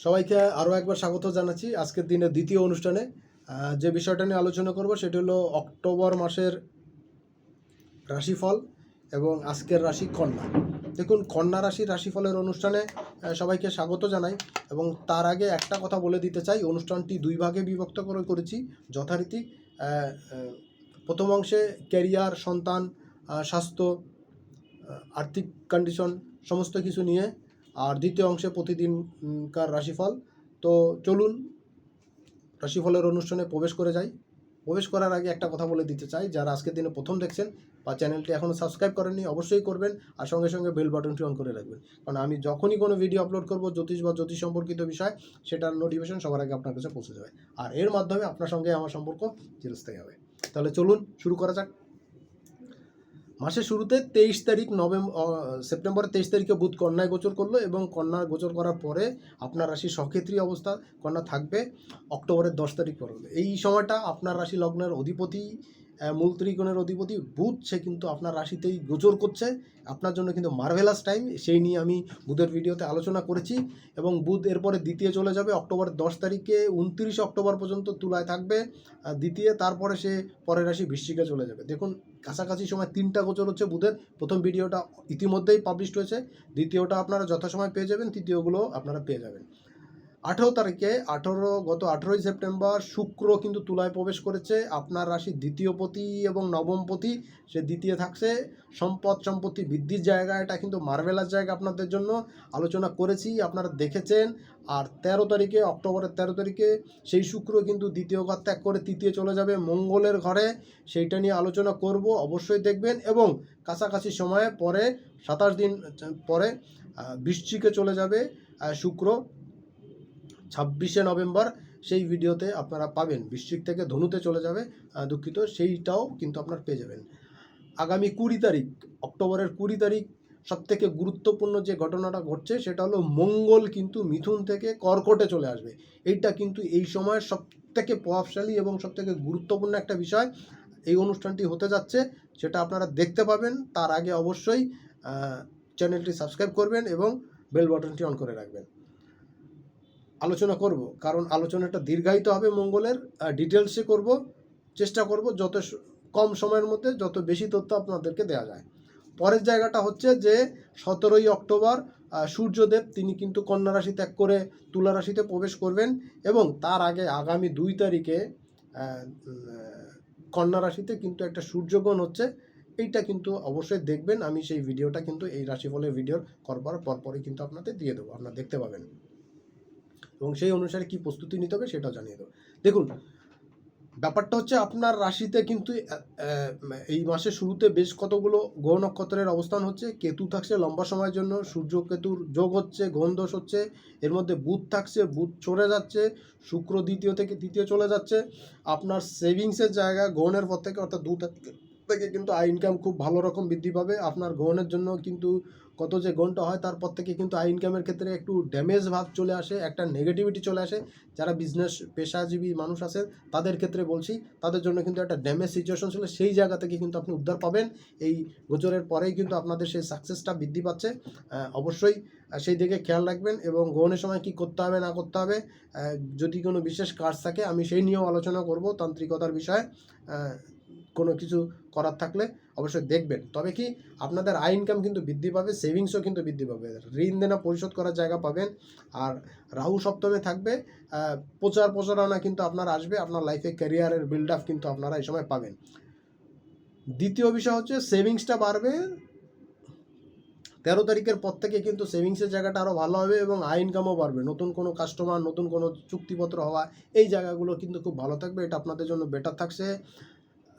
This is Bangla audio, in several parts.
সবাইকে আরও একবার স্বাগত জানাচ্ছি আজকের দিনের দ্বিতীয় অনুষ্ঠানে। যে বিষয়টা নিয়ে আলোচনা করব সেটি হলো অক্টোবর মাসের রাশিফল এবং আজকের রাশি কন্যা। দেখুন, কন্যা রাশির রাশিফলের অনুষ্ঠানে সবাইকে স্বাগত জানাই এবং তার আগে একটা কথা বলে দিতে চাই। অনুষ্ঠানটি দুই ভাগে বিভক্ত করে করেছি। যথারীতি প্রথম অংশে ক্যারিয়ার, সন্তান স্বাস্থ্য, আর্থিক কন্ডিশন, সমস্ত কিছু নিয়ে আর দ্বিতীয় অংশে প্রতিদিনকার রাশিফল। তো চলুন, রাশিফলের অনুষ্ঠানে প্রবেশ করে যাই। প্রবেশ করার আগে একটা কথা বলে দিতে চাই, যারা আজকের দিনে প্রথম দেখছেন বা চ্যানেলটি এখনও সাবস্ক্রাইব করেননি, অবশ্যই করবেন আর সঙ্গে সঙ্গে বেল বাটনটি অন করে রাখবেন। কারণ আমি যখনই কোনো ভিডিও আপলোড করব, জ্যোতিষ বা জ্যোতিষ সম্পর্কিত বিষয়, সেটার নোটিফিকেশন সবার আগে আপনার কাছে পৌঁছে যাবে। আর এর মাধ্যমে আপনার সঙ্গে আমার সম্পর্ক চিরস্থায়ী হবে। তাহলে চলুন, শুরু করা যাক। মাসের শুরুতে তেইশ তারিখ নভেম্বর সেপ্টেম্বর তেইশ তারিখে বুধ কন্যায় গোচর করল এবং কন্যা গোচর করার পরে আপনার রাশি সক্ষেত্রী অবস্থা, কন্যা থাকবে অক্টোবরের দশ তারিখ পর্যন্ত। এই সময়টা আপনার রাশি লগ্নের অধিপতি মূল ত্রিকোণের অধিপতি বুধ, সে কিন্তু আপনার রাশিতেই গোচর করছে। আপনার জন্য কিন্তু মার্ভেলাস টাইম সেই নিয়ে আমি বুধের ভিডিওতে আলোচনা করেছি। এবং বুধ এরপরে দ্বিতীয় চলে যাবে অক্টোবরের দশ তারিখে, উনত্রিশ অক্টোবর পর্যন্ত তুলায় থাকবে। দ্বিতীয়, তারপরে সে পরের রাশি বৃশ্চিকে চলে যাবে। দেখুন, কাছাকাছি সময় তিনটা গোচর হচ্ছে বুধের। প্রথম ভিডিওটা ইতিমধ্যেই পাবলিশড হয়েছে। দ্বিতীয়টা আপনারা যথাসময় পেয়ে যাবেন, তৃতীয়গুলো আপনারা পেয়ে যাবেন। আঠেরো তারিখে, আঠেরো, গত আঠেরোই সেপ্টেম্বর শুক্র কিন্তু তুলায় প্রবেশ করেছে। আপনার রাশির দ্বিতীয় পতি এবং নবম পতি, সে দ্বিতীয় থাকছে। সম্পদ সম্পত্তি বৃদ্ধির জায়গা, এটা কিন্তু মার্ভেলাস জায়গা আপনাদের জন্য। আলোচনা করেছি, আপনারা দেখেছেন। আর তেরো তারিখে, অক্টোবরের তেরো তারিখে, সেই শুক্র কিন্তু দ্বিতীয় ঘর ত্যাগ করে তৃতীয় চলে যাবে মঙ্গলের ঘরে। সেইটা নিয়ে আলোচনা করব, অবশ্যই দেখবেন। এবং কাছাকাছি সময়ে পরে, সাতাশ দিন, পরে বৃশ্চিকে চলে যাবে শুক্র। ছাব্বিশে নভেম্বর সেই ভিডিওতে আপনারা পাবেন। বৃশ্চিক থেকে ধনুতে চলে যাবে দুঃখিত, সেইটাও কিন্তু আপনার পেয়ে যাবেন। আগামী কুড়ি তারিখ, অক্টোবরের কুড়ি তারিখ, সবথেকে গুরুত্বপূর্ণ যে ঘটনাটা ঘটছে, সেটা হলো মঙ্গল কিন্তু মিথুন থেকে কর্কটে চলে আসবে। এইটা কিন্তু এই সময়ের সবথেকে প্রভাবশালী এবং সবথেকে গুরুত্বপূর্ণ একটা বিষয়। এই অনুষ্ঠানটি হতে যাচ্ছে, সেটা আপনারা দেখতে পাবেন। তার আগে অবশ্যই চ্যানেলটি সাবস্ক্রাইব করবেন এবং বেল বাটনটি অন করে রাখবেন। আলোচনা করব। কারণ আলোচনাটা দীর্ঘায়িত হবে মঙ্গলের ডিটেলসে করব, চেষ্টা করব যত কম সময়ের মধ্যে যত বেশি তথ্য আপনাদেরকে দেওয়া যায়। পরের জায়গাটা হচ্ছে যে, সতেরোই অক্টোবর সূর্যদেব তিনি কিন্তু কন্যা রাশি ত্যাগ করে তুলা রাশিতে প্রবেশ করবেন এবং তার আগে আগামী দুই তারিখে কন্যা রাশিতে কিন্তু একটা সূর্যগ্রহণ হচ্ছে। এইটা কিন্তু অবশ্যই দেখবেন। আমি সেই ভিডিওটা কিন্তু এই রাশিফলের ভিডিওর করবার পরপরই কিন্তু আপনাদের দিয়ে দেবো। আপনারা দেখতে পাবেন। এবং সেই অনুসারে কি প্রস্তুতি নিতে হবে সেটাও জানিয়ে দেবো। দেখুন, ব্যাপারটা হচ্ছে আপনার রাশিতে কিন্তু এই মাসের শুরুতে বেশ কতগুলো গ্রহ নক্ষত্রের অবস্থান হচ্ছে। কেতু থাকছে লম্বা সময়ের জন্য, সূর্য কেতুর যোগ হচ্ছে গ্রহণ দোষ হচ্ছে, এর মধ্যে বুধ থাকছে, বুধ চলে যাচ্ছে, শুক্র দ্বিতীয় থেকে তৃতীয় চলে যাচ্ছে। আপনার সেভিংসের জায়গা গ্রহণের পর থেকে অর্থাৎ দু থেকে কিন্তু আয় ইনকাম খুব ভালো রকম বৃদ্ধি পাবে। আপনার গ্রহণের জন্য কিন্তু কত যে গণটা হয় তারপর থেকে কিন্তু আই ইনকামের ক্ষেত্রে একটু ড্যামেজ ভাব চলে আসে, একটা নেগেটিভিটি চলে আসে। যারা বিজনেস পেশাজীবী মানুষ আছে তাদের ক্ষেত্রে বলছি, তাদের জন্য কিন্তু একটা ড্যামেজ সিচুয়েশন ছিল সেই জায়গা থেকে কিন্তু আপনি উদ্ধার পাবেন। এই গোচরের পরেই কিন্তু আপনাদের সেই সাকসেসটা বৃদ্ধি পাচ্ছে। অবশ্যই সেই দিকে খেয়াল রাখবেন এবং গ্রহণের সময় কি করতে হবে, না করতে হবে যদি কোনো বিশেষ কাজ থাকে, আমি সেই নিয়েও আলোচনা করব তান্ত্রিকতার বিষয়ে। কোনো কিছু করার থাকলে অবশ্যই দেখবেন। তবে কি আপনাদের আয় ইনকাম কিন্তু বৃদ্ধি পাবে সেভিংসও কিন্তু বৃদ্ধি পাবে। ঋণ দেনা পরিশোধ করার জায়গা পাবেন। আর রাহু সপ্তমে থাকবে প্রচার প্রচারণা কিন্তু আপনার আসবে, আপনার লাইফে ক্যারিয়ারের বিল্ড আপ কিন্তু আপনারা এই সময় পাবেন। দ্বিতীয় বিষয় হচ্ছে সেভিংসটা বাড়বে। তেরো তারিখের পর থেকে কিন্তু সেভিংসের জায়গাটা আরও ভালো হবে এবং আয় ইনকামও বাড়বে। নতুন কোনো কাস্টমার নতুন কোনো চুক্তিপত্র হওয়া, এই জায়গাগুলো কিন্তু খুব ভালো থাকবে। এটা আপনাদের জন্য বেটার থাকছে।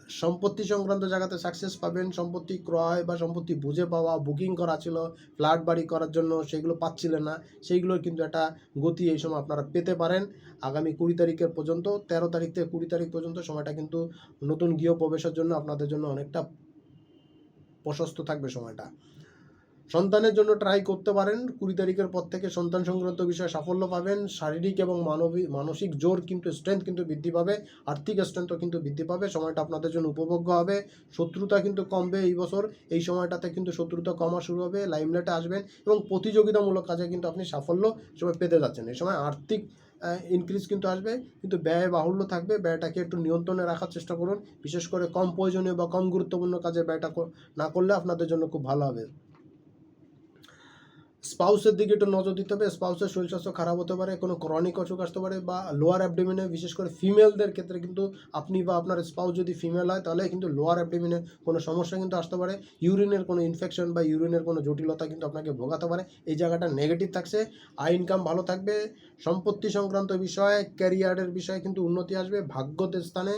সম্পত্তি সংক্রান্ত জায়গাতে সাকসেস পাবেন। সম্পত্তি ক্রয় বা সম্পত্তি বুঝে পাওয়া বুকিং করা ছিল ফ্ল্যাট বাড়ি করার জন্য সেগুলো পাচ্ছিলেন না। সেইগুলোর কিন্তু একটা গতি এই সময় আপনারা পেতে পারেন। আগামী কুড়ি তারিখের পর্যন্ত, তেরো তারিখ থেকে কুড়ি তারিখ পর্যন্ত সময়টা কিন্তু নতুন গৃহ প্রবেশের জন্য আপনাদের জন্য অনেকটা প্রশস্ত থাকবে সময়টা। সন্তানের জন্য ট্রাই করতে পারেন। কুড়ি তারিখের পর থেকে সন্তান সংক্রান্ত বিষয়ে সাফল্য পাবেন। শারীরিক এবং মানবিক মানসিক জোর কিন্তু স্ট্রেংথ কিন্তু বৃদ্ধি পাবে। আর্থিক স্ট্রেংথও কিন্তু বৃদ্ধি পাবে। সময়টা আপনাদের জন্য উপভোগ্য হবে। শত্রুতা কিন্তু কমবে এই বছর। এই সময়টাতে কিন্তু শত্রুতা কমা শুরু হবে। লাইমলাইটে আসবেন এবং প্রতিযোগিতামূলক কাজে কিন্তু আপনি সাফল্য সময় পেতে যাচ্ছেন। এই সময় আর্থিক ইনক্রিজ কিন্তু আসবে। কিন্তু ব্যয় বাহুল্য থাকবে। ব্যয়টাকে একটু নিয়ন্ত্রণে রাখার চেষ্টা করুন। বিশেষ করে কম প্রয়োজনীয় বা কম গুরুত্বপূর্ণ কাজে ব্যয়টা না করলে আপনাদের জন্য খুব ভালো হবে। স্পাউসের দিকে একটু নজর দিতে হবে। স্পাউসের শরীর স্বাস্থ্য খারাপ হতে পারে, কোনো ক্রনিক অসুখ আসতে পারে বা লোয়ার অ্যাবডোমিনে বিশেষ করে ফিমেলদের ক্ষেত্রে কিন্তু আপনি বা আপনার স্পাউস যদি ফিমেল হয়, তাহলে কিন্তু লোয়ার অ্যাবডোমিনে কোনো সমস্যা কিন্তু আসতে পারে। ইউরিনের কোনো ইনফেকশন বা ইউরিনের কোনো জটিলতা কিন্তু আপনাকে ভোগাতে পারে। এই জায়গাটা নেগেটিভ থাকছে। আই ইনকাম ভালো থাকবে। সম্পত্তি সংক্রান্ত বিষয়ে ক্যারিয়ারের বিষয়ে কিন্তু উন্নতি আসবে। ভাগ্যদের স্থানে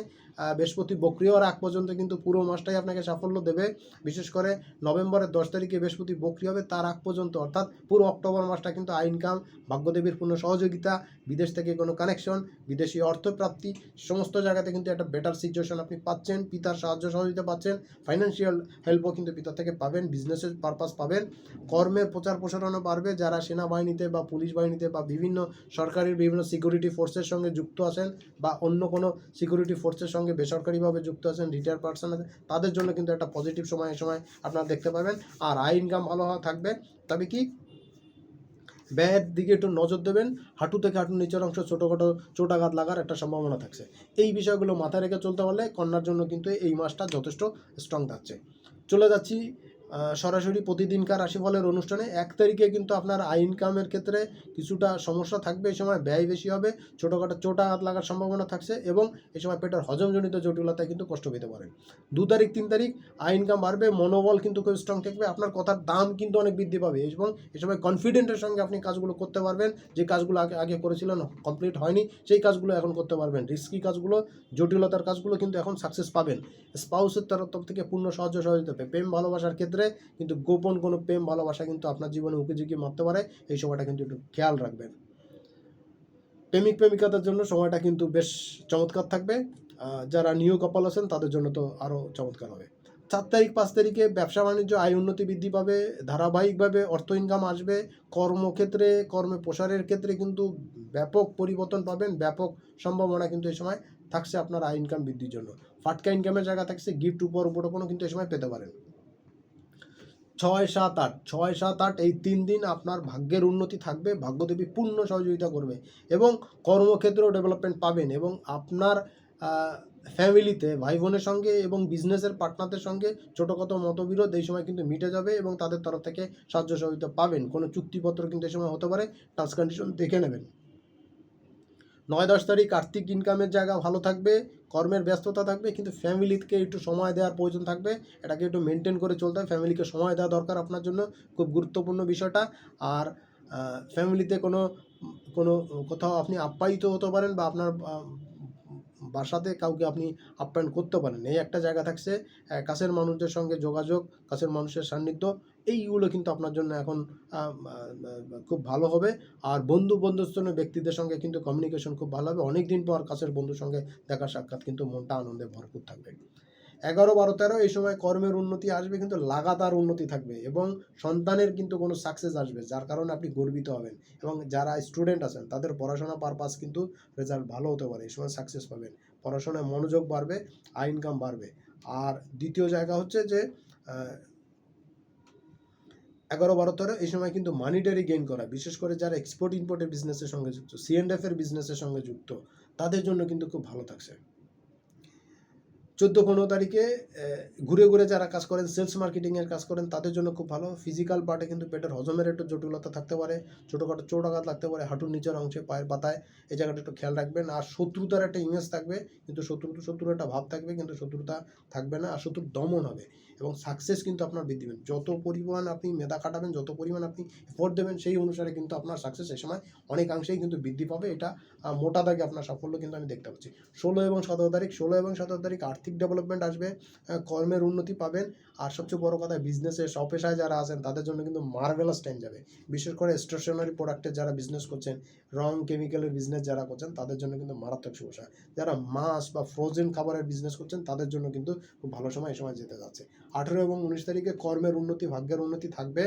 বৃহস্পতি বক্রিয় হওয়ার আগ পর্যন্ত কিন্তু পুরো মাসটাই আপনাকে সাফল্য দেবে। বিশেষ করে নভেম্বরের দশ তারিখে বৃহস্পতি বক্রি হবে, তার আগ পর্যন্ত, অর্থাৎ পুরো অক্টোবর মাসটা কিন্তু আই ইনকাম ভাগ্যদেবীর পূর্ণ সহযোগিতা, বিদেশ থেকে কোনো কানেকশন বিদেশি অর্থপ্রাপ্তি, সমস্ত জায়গাতে কিন্তু একটা বেটার সিচুয়েশন আপনি পাচ্ছেন, পিতার সাহায্য সহযোগিতা পাচ্ছেন ফাইন্যান্সিয়াল হেল্পও কিন্তু পিতা থেকে পাবেন বিজনেসের পারপাস পাবেন। কর্মের প্রচার প্রসারণও বাড়বে, যারা সেনাবাহিনীতে বা পুলিশ বাহিনীতে বা বিভিন্ন সরকারি বিভিন্ন সিকিউরিটি ফোর্সের সঙ্গে যুক্ত আছেন বা অন্য কোনো সিকিউরিটি ফোর্সের সঙ্গে বেসরকারিভাবে যুক্ত আছেন রিটায়ার পার্সন আছে তাদের জন্য কিন্তু একটা পজিটিভ সময়, এই সময় আপনারা দেখতে পাবেন আর আয় ইনকাম ভালো থাকবে। তবে কি? ব্যয়ের দিকে একটু নজর দেবেন। হাঁটু থেকে হাঁটু নিচের অংশ ছোটোখাটো চোটাঘাত লাগার একটা সম্ভাবনা থাকছে। এই বিষয়গুলো মাথায় রেখে চলতে পারলে কন্যার জন্য কিন্তু এই মাসটা যথেষ্ট স্ট্রং থাকছে। চলে যাচ্ছি সরাসরি প্রতিদিনকার রাশিফলের অনুষ্ঠানে এক তারিখে কিন্তু আপনার আই ইনকামের ক্ষেত্রে কিছুটা সমস্যা থাকবে, এই সময় ব্যয় বেশি হবে, ছোটোখাটো চোটা হাত লাগার সম্ভাবনা থাকছে এবং এই সময় পেটের হজমজনিত জটিলতায় কিন্তু কষ্ট পেতে পারেন। দু তারিখ, তিন তারিখ আই ইনকাম বাড়বে, মনোবল কিন্তু খুব স্ট্রং থাকবে, আপনার কথার দাম কিন্তু অনেক বৃদ্ধি পাবে এবং এই সময় কনফিডেন্টের সঙ্গে আপনি কাজগুলো করতে পারবেন, যে কাজগুলো আগে আগে করেছিলেন কমপ্লিট হয়নি, সেই কাজগুলো এখন করতে পারবেন। রিস্কি কাজগুলো, জটিলতার কাজগুলো কিন্তু এখন সাকসেস পাবেন। স্পাউসের তরফ থেকে পূর্ণ সাহায্য সহযোগিতা প্রেম, ভালোবাসার ক্ষেত্রে কিন্তু গোপন কোনো প্রেম, ভালোবাসা কিন্তু আপনার জীবনে উকিঝুঁকি মারতে পারে। এই সময়টা কিন্তু একটু খেয়াল রাখবেন। প্রেমিক, প্রেমিকাদের জন্য সময়টা কিন্তু বেশ চমৎকার থাকবে। যারা নিউ কপাল আছেন, তাদের জন্য তো আরও চমৎকার হবে। চার তারিখ, পাঁচ তারিখে ব্যবসা বাণিজ্য, আয় উন্নতি বৃদ্ধি পাবে, ধারাবাহিকভাবে অর্থ ইনকাম আসবে। কর্মক্ষেত্রে, কর্মে প্রসারের ক্ষেত্রে কিন্তু ব্যাপক পরিবর্তন পাবেন। ব্যাপক সম্ভাবনা কিন্তু এই সময় থাকছে আপনার আয় ইনকাম বৃদ্ধির জন্য। ফাটকা ইনকামের জায়গা থাকছে গিফট উপর উপরোপণও কিন্তু এই সময় পেতে পারেন। ছয় সাত আট, ছয় সাত আট এই তিন দিন আপনার ভাগ্যের উন্নতি থাকবে, ভাগ্যদেবী পূর্ণ সহযোগিতা করবে এবং কর্মক্ষেত্রেও ডেভেলপমেন্ট পাবেন এবং আপনার ফ্যামিলিতে ভাই বোনের সঙ্গে এবং বিজনেসের পার্টনারদের সঙ্গে ছোটোখাটো মতবিরোধ এই সময় কিন্তু মিটে যাবে এবং তাদের তরফ থেকে সাহায্য সহযোগিতা পাবেন। কোনো চুক্তিপত্র কিন্তু এই সময় হতে পারে টার্মস কন্ডিশন দেখে নেবেন। নয় দশ তারিখ আর্থিক ইনকামের জায়গা ভালো থাকবে, কর্মের ব্যস্ততা থাকবে, কিন্তু ফ্যামিলিকে একটু সময় দেওয়ার প্রয়োজন থাকবে। এটাকে একটু মেনটেন করে চলতে হবে। ফ্যামিলিকে সময় দেওয়া দরকার আপনার জন্য। খুব গুরুত্বপূর্ণ বিষয়টা। আর ফ্যামিলিতে কোনো কোনো কোথাও আপনি আপ্যায়িত হতে পারেন বা আপনার বাসাতে কাউকে আপনি আপ্যায়ন করতে পারেন। এই একটা জায়গা থাকছে কাছের মানুষদের সঙ্গে যোগাযোগ, কাছের মানুষের সান্নিধ্য, এইগুলো কিন্তু আপনার জন্য এখন খুব ভালো হবে। আর বন্ধু বন্ধুস্থনীয় ব্যক্তিদের সঙ্গে কিন্তু কমিউনিকেশন খুব ভালো হবে। অনেক দিন পর কাছের বন্ধুর সঙ্গে দেখা সাক্ষাৎ কিন্তু মনটা আনন্দে ভরপুর থাকবে। এগারো বারো তেরো এই সময় কর্মের উন্নতি আসবে, কিন্তু লাগাতার উন্নতি থাকবে এবং সন্তানের কিন্তু কোনো সাকসেস আসবে, যার কারণে আপনি গর্বিত হবেন এবং যারা স্টুডেন্ট আছেন, তাদের পড়াশোনা পারপাস কিন্তু রেজাল্ট ভালো হতে পারে, এই সময় সাকসেস পাবেন। পড়াশোনায় মনোযোগ বাড়বে আয় ইনকাম বাড়বে। আর দ্বিতীয় জায়গা হচ্ছে যে এগারো বারো তেরো এই সময় কিন্তু মানিটারি গেইন করা, বিশেষ করে যারা এক্সপোর্ট ইম্পোর্টের বিজনেসের সঙ্গে যুক্ত সিএনএফ এর বিজনেসের সঙ্গে যুক্ত, তাদের জন্য কিন্তু খুব ভালো থাকছে। চোদ্দ পনেরো তারিখে ঘুরে ঘুরে যারা কাজ করেন সেলস মার্কেটিংয়ের কাজ করেন, তাদের জন্য খুব ভালো। ফিজিক্যাল পার্টে কিন্তু পেটের হজমের একটু জটিলতা থাকতে পারে, ছোটোখাটো চোটাঘাত লাগতে পারে, হাঁটুর নিচের অংশে পায়ের পাতায়, এই জায়গাটা একটু খেয়াল রাখবেন। আর শত্রুতার একটা ইমেজ থাকবে, কিন্তু শত্রু, শত্রুর একটা ভাব থাকবে, কিন্তু শত্রুতা থাকবে না, আর শত্রুর দমন হবে। এবং সাকসেস কিন্তু আপনার বৃদ্ধি পাবে। যত পরিমাণ আপনি মেধা কাটাবেন যত পরিমাণ আপনি এফোর্ট দেবেন, সেই অনুসারে কিন্তু আপনার সাকসেস এই সময় অনেকাংশেই কিন্তু বৃদ্ধি পাবে। এটা মোটা দাগে আপনার সাফল্য কিন্তু আমি দেখতে পাচ্ছি। ষোলো এবং সতেরো তারিখ, ষোলো এবং সতেরো তারিখ আর্থিক ডেভেলপমেন্ট আসবে কর্মের উন্নতি পাবেন। আর সবচেয়ে বড় কথা বিজনেসে স্বপেশায় যারা আছেন, তাদের জন্য কিন্তু মার্ভেলাস টাইম যাবে। বিশেষ করে স্টেশনারি প্রোডাক্টের যারা বিজনেস করছেন, রং কেমিক্যালের বিজনেস যারা করছেন, তাদের জন্য কিন্তু মারাত্মক সমস্যা যারা মাছ বা ফ্রোজেন খাবারের বিজনেস করছেন, তাদের জন্য কিন্তু খুব ভালো সময় এই সময় যেতে যাচ্ছে। আঠেরো এবং উনিশ তারিখে কর্মের উন্নতি, ভাগ্যের উন্নতি থাকবে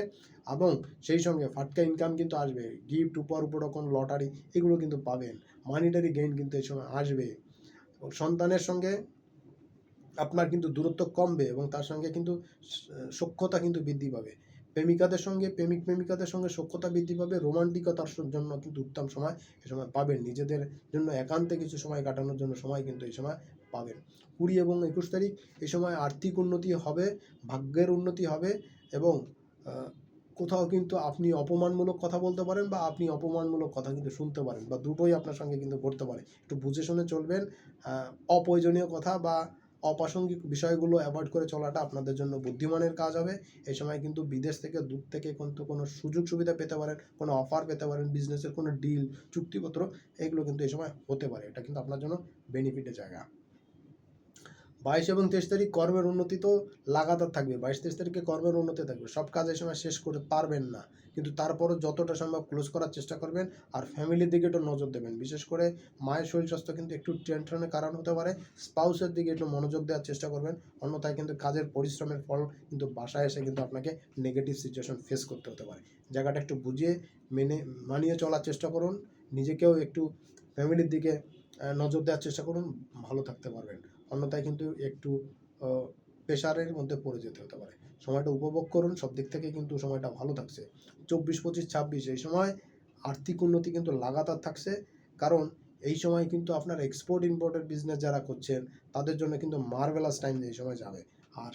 এবং সেই সঙ্গে ফাটকা ইনকাম কিন্তু আসবে। গিফট উপর উপরকম লটারি এগুলো কিন্তু পাবেন। মানিটারি গেইন কিন্তু এই সময় আসবে। সন্তানের সঙ্গে আপনার কিন্তু দূরত্ব কমবে এবং তার সঙ্গে কিন্তু সক্ষতা কিন্তু বৃদ্ধি পাবে। প্রেমিকাদের সঙ্গে, প্রেমিক প্রেমিকাদের সঙ্গে সক্ষতা বৃদ্ধি পাবে। রোমান্টিকতার জন্য কিন্তু উত্তম সময় এ সময় পাবেন। নিজেদের জন্য একান্তে কিছু সময় কাটানোর জন্য সময় কিন্তু এই সময় পাবেন। কুড়ি এবং একুশ তারিখ এই সময় আর্থিক উন্নতি হবে, ভাগ্যের উন্নতি হবে এবং কোথাও কিন্তু আপনি অপমানমূলক কথা বলতে পারেন বা আপনি অপমানমূলক কথা কিন্তু শুনতে পারেন বা দুটোই আপনার সঙ্গে কিন্তু ঘটতে পারে। একটু বুঝে শুনে চলবেন অপ্রয়োজনীয় কথা বা অপ্রাসঙ্গিক বিষয়গুলো অ্যাভয়েড করে চলাটা আপনাদের জন্য বুদ্ধিমানের কাজ হবে। এই সময় কিন্তু বিদেশ থেকে, দূর থেকে কিন্তু কোনো সুযোগ সুবিধা পেতে পারেন, কোনো অফার পেতে পারেন বিজনেসের কোনো ডিল চুক্তিপত্র, এগুলো কিন্তু এই সময় হতে পারে। এটা কিন্তু আপনার জন্য বেনিফিটের জায়গা। বাইশ এবং তেইশ তারিখ কর্মের উন্নতি তো লাগাতার থাকবে। বাইশ, তেইশ তারিখে কর্মের উন্নতি থাকবে। সব কাজ এই সময় শেষ করতে পারবেন না। কিন্তু তারপরও যতটা সম্ভব ক্লোজ করার চেষ্টা করবেন আর ফ্যামিলির দিকে একটু নজর দেবেন। বিশেষ করে মায়ের শরীর স্বাস্থ্য কিন্তু একটু টেনশনের কারণ হতে পারে। স্পাউসের দিকে একটু মনোযোগ দেওয়ার চেষ্টা করবেন। অন্যথায় কিন্তু কাজের পরিশ্রমের ফল কিন্তু বাসায় এসে কিন্তু আপনাকে নেগেটিভ সিচুয়েশন ফেস করতে হতে পারে। জায়গাটা একটু বুঝিয়ে মেনে, মানিয়ে চলার চেষ্টা করুন। নিজেকেও একটু ফ্যামিলির দিকে নজর দেওয়ার চেষ্টা করুন, ভালো থাকতে পারবেন। অন্যথায় কিন্তু একটু প্রেশারের মধ্যে পড়ে যেতে হতে পারে। সময়টা উপভোগ করুন, সব দিক থেকে কিন্তু সময়টা ভালো থাকছে। চব্বিশ, পঁচিশ, ছাব্বিশ, এই সময় আর্থিক উন্নতি কিন্তু লাগাতার থাকছে। কারণ এই সময় কিন্তু আপনার এক্সপোর্ট ইম্পোর্টের বিজনেস যারা করছেন, তাদের জন্য কিন্তু মার্ভেলাস টাইম এই সময় যাবে। আর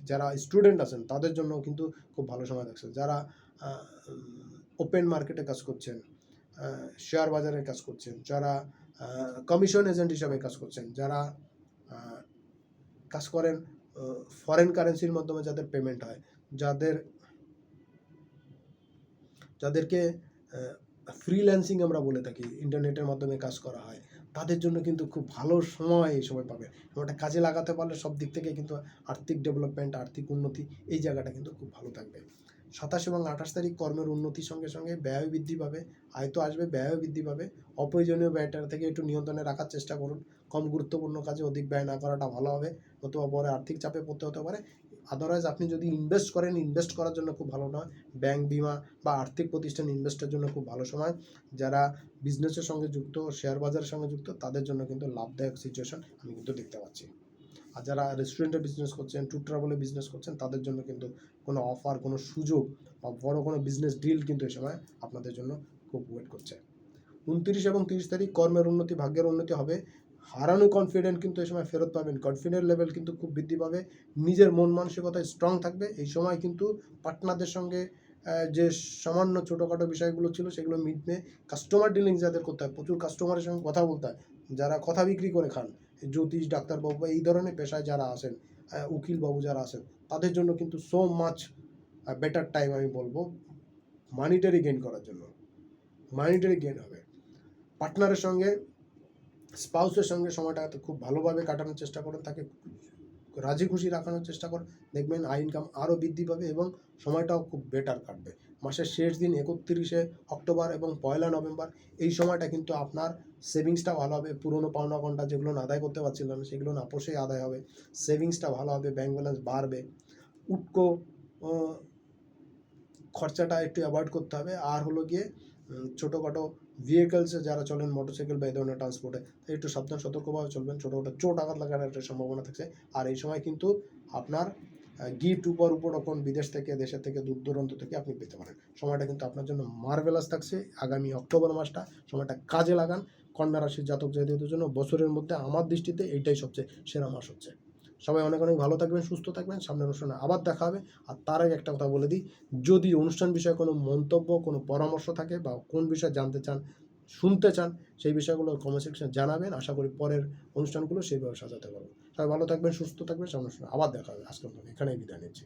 যারা স্টুডেন্ট আছেন, তাদের জন্য কিন্তু খুব ভালো সময় থাকছে। যারা ওপেন মার্কেটে কাজ করছেন শেয়ার বাজারে কাজ করছেন, যারা কমিশন এজেন্ট হিসাবে কাজ করছেন, যারা কাজ করেন ফরেন কারেন্সির মাধ্যমে যাদের পেমেন্ট হয়, যাদের, যাদেরকে ফ্রিল্যান্সিং আমরা বলে থাকি ইন্টারনেটের মাধ্যমে কাজ করা হয়, তাদের জন্য কিন্তু খুব ভালো সময় এই সময় পাবে। ওটা কাজে লাগাতে পারলে সব দিক থেকে কিন্তু আর্থিক ডেভেলপমেন্ট আর্থিক উন্নতি এই জায়গাটা কিন্তু খুব ভালো থাকবে। সাতাশ এবং আঠাশ তারিখ কর্মের উন্নতির সঙ্গে সঙ্গে ব্যয় বৃদ্ধি পাবে আয় তো আসবে ব্যয় বৃদ্ধি পাবে। অপ্রয়োজনীয় ব্যয়টা থেকে একটু নিয়ন্ত্রণে রাখার চেষ্টা করুন। কম গুরুত্বপূর্ণ কাজে অধিক ব্যয় না করাটা ভালো হবে, নতুবা পরে আর্থিক চাপে পড়তে হতে পারে। আদারওয়াইজ আপনি যদি ইনভেস্ট করেন ইনভেস্ট করার জন্য খুব ভালো নয়। ব্যাংক বিমা বা আর্থিক প্রতিষ্ঠান ইনভেস্টের জন্য খুব ভালো সময়। যারা বিজনেসের সঙ্গে যুক্ত শেয়ার বাজারের সঙ্গে যুক্ত, তাদের জন্য কিন্তু লাভদায়ক সিচুয়েশন আমি কিন্তু দেখতে পাচ্ছি। আর যারা রেস্টুরেন্টে বিজনেস করছেন ট্যুর ট্রাভেলে বিজনেস করছেন, তাদের জন্য কিন্তু কোনো অফার কোনো সুযোগ বা বড় কোনো বিজনেস ডিল কিন্তু এ সময় আপনাদের জন্য খুব ওয়েট করছে। উনত্রিশ এবং তিরিশ তারিখ কর্মের উন্নতি, ভাগ্যের উন্নতি হবে। হারানো কনফিডেন্ট কিন্তু এই সময় ফেরত পাবেন। কনফিডেন্ট লেভেল কিন্তু খুব বৃদ্ধি পাবে। নিজের মন মানসিকতা স্ট্রং থাকবে। এই সময় কিন্তু পার্টনারদের সঙ্গে যে সামান্য ছোটোখাটো বিষয়গুলো ছিল, সেগুলো মিটবে। কাস্টমার ডিলিং যাদের করতে হয়, প্রচুর কাস্টমারের সঙ্গে কথা বলতে হয়। যারা কথা বিক্রি করে খান জ্যোতিষ, ডাক্তারবাবু বা এই ধরনের পেশায় যারা আছেন উকিলবাবু যারা আছেন, তাদের জন্য কিন্তু সো মাচ বেটার টাইম আমি বলব মানিটারি গেইন করার জন্য। মানিটারি গেইন হবে। পার্টনারের সঙ্গে স্পাউসের সঙ্গে সময়টা খুব ভালোভাবে কাটানোর চেষ্টা করুন, তাকে রাজি খুশি রাখানোর চেষ্টা করুন। দেখবেন আয় ইনকাম আরও বৃদ্ধি পাবে এবং সময়টাও খুব বেটার কাটবে। মাসের শেষ দিন একত্রিশে অক্টোবর এবং পয়লা নভেম্বর, এই সময়টা কিন্তু আপনার সেভিংসটা ভালো হবে। পুরনো পাওনা ঘণ্টা যেগুলো আদায় করতে পারছিলেন সেগুলো না আপোষেই আদায় হবে। সেভিংসটা ভালো হবে, ব্যাংক ব্যালেন্স বাড়বে। উটকো খরচাটা একটু অ্যাভয়েড করতে হবে। আর হলো গিয়ে ছোটোখাটো ভেহিকলসে যারা চলেন মোটরসাইকেল বা এই ধরনের ট্রান্সপোর্টে একটু সাবধান, সতর্কভাবে চলবেন। ছোটোখাটো চোট আঘাত লাগার একটা সম্ভাবনা থাকছে। আর এই সময় কিন্তু আপনার গিফট উপর উপর রকম বিদেশ থেকে, দেশের থেকে, দূর দূরান্ত থেকে আপনি পেতে পারেন। সময়টা কিন্তু আপনার জন্য মার্ভেলাস থাকছে। আগামী অক্টোবর মাসটা সময়টা কাজে লাগান। কন্যা রাশির জাতক জাতিদের জন্য বছরের মধ্যে আমার দৃষ্টিতে এইটাই সবচেয়ে সেরা মাস হচ্ছে। সবাই অনেক অনেক ভালো থাকবেন, সুস্থ থাকবেন। সামনের অনুষ্ঠানে আবার দেখা হবে। আর তার আগে একটা কথা বলে দিই, যদি অনুষ্ঠান বিষয়ে কোনো মন্তব্য, কোনো পরামর্শ থাকে বা কোন বিষয়ে জানতে চান, শুনতে চান, সেই বিষয়গুলো কমেন্ট সেকশনে জানাবেন। আশা করি পরের অনুষ্ঠানগুলো সেইভাবে সাজাতে পারব। সবাই ভালো থাকবেন সুস্থ থাকবেন সামনে আবার দেখা হবে আজকের মতো এখানেই বিদায় নিচ্ছি।